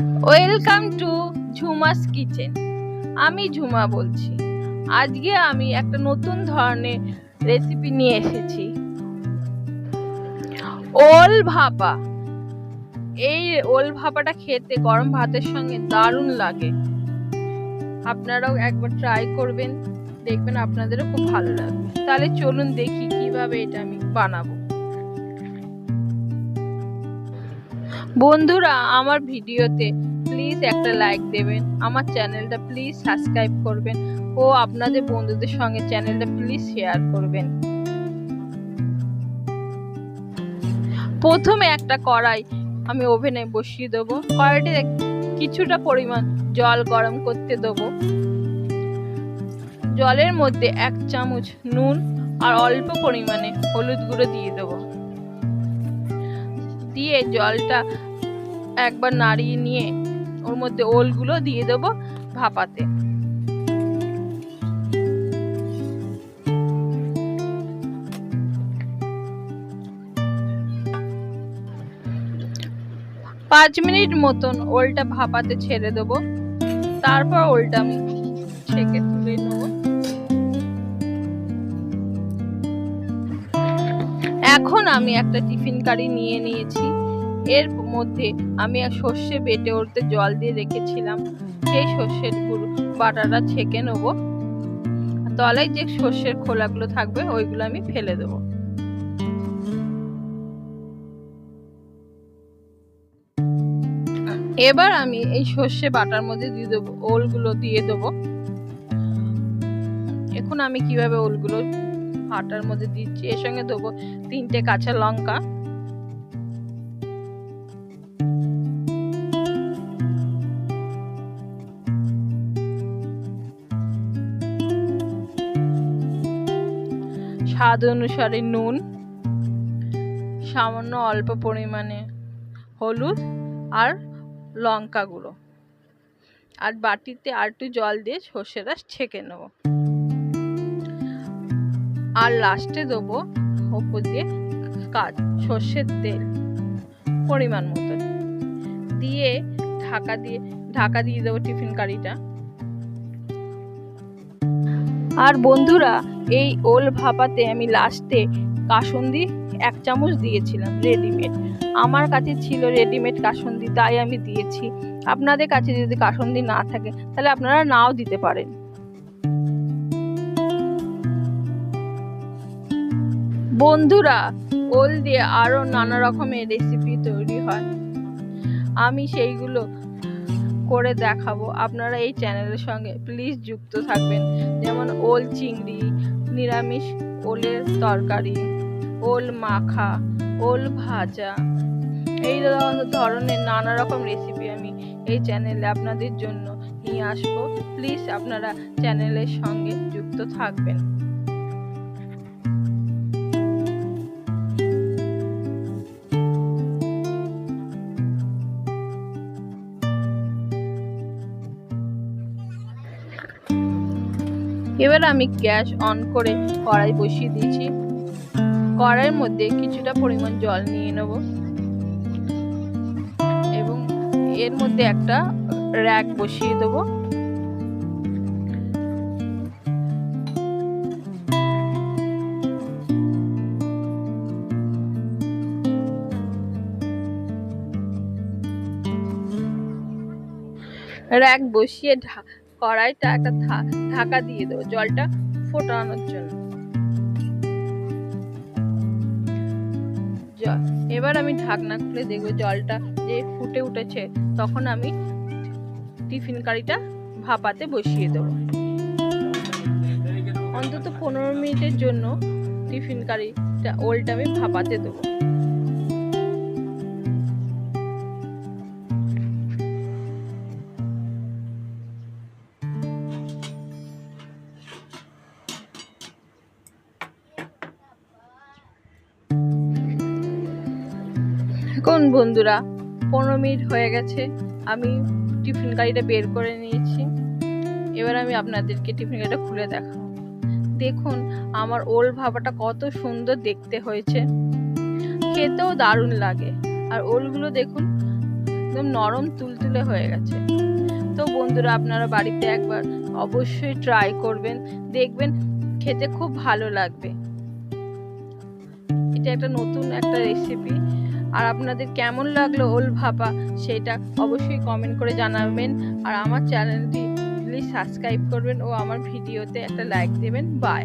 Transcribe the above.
Welcome to Jhuma's kitchen আমি ঝুমা বলছি। আজকে আমি একটা নতুন ধরনের রেসিপি নিয়ে এসেছি। ওল ভাপা। এই ওল ভাপাটা খেতে গরম ভাতের সঙ্গে দারুণ লাগে। আপনারাও একবার ট্রাই করবেন। দেখবেন আপনাদেরও খুব ভালো লাগবে। তাহলে চলুন দেখি কীভাবে এটা আমি বানাবো। বন্ধুরা, আমার ভিডিওতে প্লিজ একটা লাইক দেবেন, আমার চ্যানেলটা প্লিজ সাবস্ক্রাইব করবেন ও আপনাদের বন্ধুদের সঙ্গে চ্যানেলটা প্লিজ শেয়ার করবেন। প্রথমে একটা কড়াই আমি ওভেনে বসিয়ে দেবো, কড়াইতে কিছুটা পরিমাণ জল গরম করতে দেবো। জলের মধ্যে এক চামচ নুন আর অল্প পরিমাণে হলুদ গুঁড়ো দিয়ে দেবো। দিয়ে জলটা একবার নাড়িয়ে নিয়ে ওর মধ্যে ওলগুলো দিয়ে দেবো ভাপাতে। পাঁচ মিনিট মতন ওলটা ভাপাতে ছেড়ে দেবো। তারপর ওলটা আমি ছেঁকে তুলে নেব। এখন আমি একটা টিফিন কারি নিয়ে নিয়েছি। এর মধ্যে আমি সর্ষে বেটে ওরতে জল দিয়ে রেখেছিলাম। সেই সর্ষের গুঁড়ো বাটাটা ছেঁকে নেব। তলায় যে সর্ষের খোলাগুলো থাকবে, ওইগুলো আমি ফেলে দেবো। এবার আমি এই সর্ষে বাটার মধ্যে দিয়ে দেবো, ওলগুলো দিয়ে দেবো। এখন আমি কীভাবে ওলগুলো আটার মধ্যে দিচ্ছি? এর সঙ্গে দেবো তিনটে কাঁচা লঙ্কা। স্বাদ অনুসারে নুন, সামান্য অল্প পরিমাণে হলুদ আর লঙ্কা গুঁড়ো। আর বাটিতে আর একটু জল দিয়ে সর্ষে রস ছেঁকে নেব। আর লাস্টে দেবো ওপর দিয়ে কাজ সর্ষের তেল পরিমাণ মতো। দিয়ে ঢাকা দিয়ে ঢাকা দিয়ে দেবো টিফিন কারিটা। আর বন্ধুরা এই ওল ভাপাতে আমি লাস্টে কাসন্দি এক চামচ দিয়েছিলাম রেডিমেড। আমার কাছে ছিল রেডিমেড কাসন্দি, তাই আমি দিয়েছি। আপনাদের কাছে যদি কাসন্দি না থাকে, তাহলে আপনারা নাও দিতে পারেন। বন্ধুরা, ওল দিয়ে আরও নানা রকমের রেসিপি তৈরি হয়। আমি সেইগুলো করে দেখাবো আপনারা এই চ্যানেলের সঙ্গে। প্লিজ যুক্ত থাকবেন। যেমন ওল চিংড়ি, নিরামিষ ওলের তরকারি, ওল মাখা, ওল ভাজা। এই ধরনের নানা রকম রেসিপি আমি এই চ্যানেলে আপনাদের জন্য নিয়ে আসব। প্লিজ আপনারা চ্যানেলের সঙ্গে যুক্ত থাকবেন। এবার আমি গ্যাস অন করে কড়াই বসিয়ে দিয়েছি। কড়াইয়ের মধ্যে কিছুটা পরিমাণ জল নিয়ে নেব। এবং এর মধ্যে একটা র্যাক বসিয়ে দেব। র্যাক বসিয়ে কড়াইটা একটা ঢাকা দিয়ে দেবো জলটা ফোটানোর জন্য। এবার আমি ঢাকনা খুলে দেখব জলটা যে ফুটে উঠেছে, তখন আমি টিফিন কারিটা ভাপাতে বসিয়ে দেবো। অন্তত পনেরো মিনিটের জন্য টিফিন কারিটা ওলটা আমি ভাপাতে দেবো। এখন, বন্ধুরা, পনেরো মিনিট হয়ে গেছে। আমি টিফিন গাড়িটা বের করে নিয়েছি। এবার আমি আপনাদেরকে টিফিন গাড়িটা খুলে দেখাবো। দেখুন, আমার ওল ভাবাটা কত সুন্দর দেখতে হয়েছে। খেতেও দারুণ লাগে। আর ওলগুলো দেখুন, একদম নরম তুলতুলে হয়ে গেছে। তো বন্ধুরা, আপনারা বাড়িতে একবার অবশ্যই ট্রাই করবেন। দেখবেন খেতে খুব ভালো লাগবে। এটা একটা নতুন একটা রেসিপি আর আপনাদের কেমন লাগল ওল ভাপা সেটা অবশ্যই কমেন্ট করে জানাবেন। আর আমার চ্যানেলটি প্লিজ সাবস্ক্রাইব করবেন ও আমার ভিডিওতে একটা লাইক দেবেন। বাই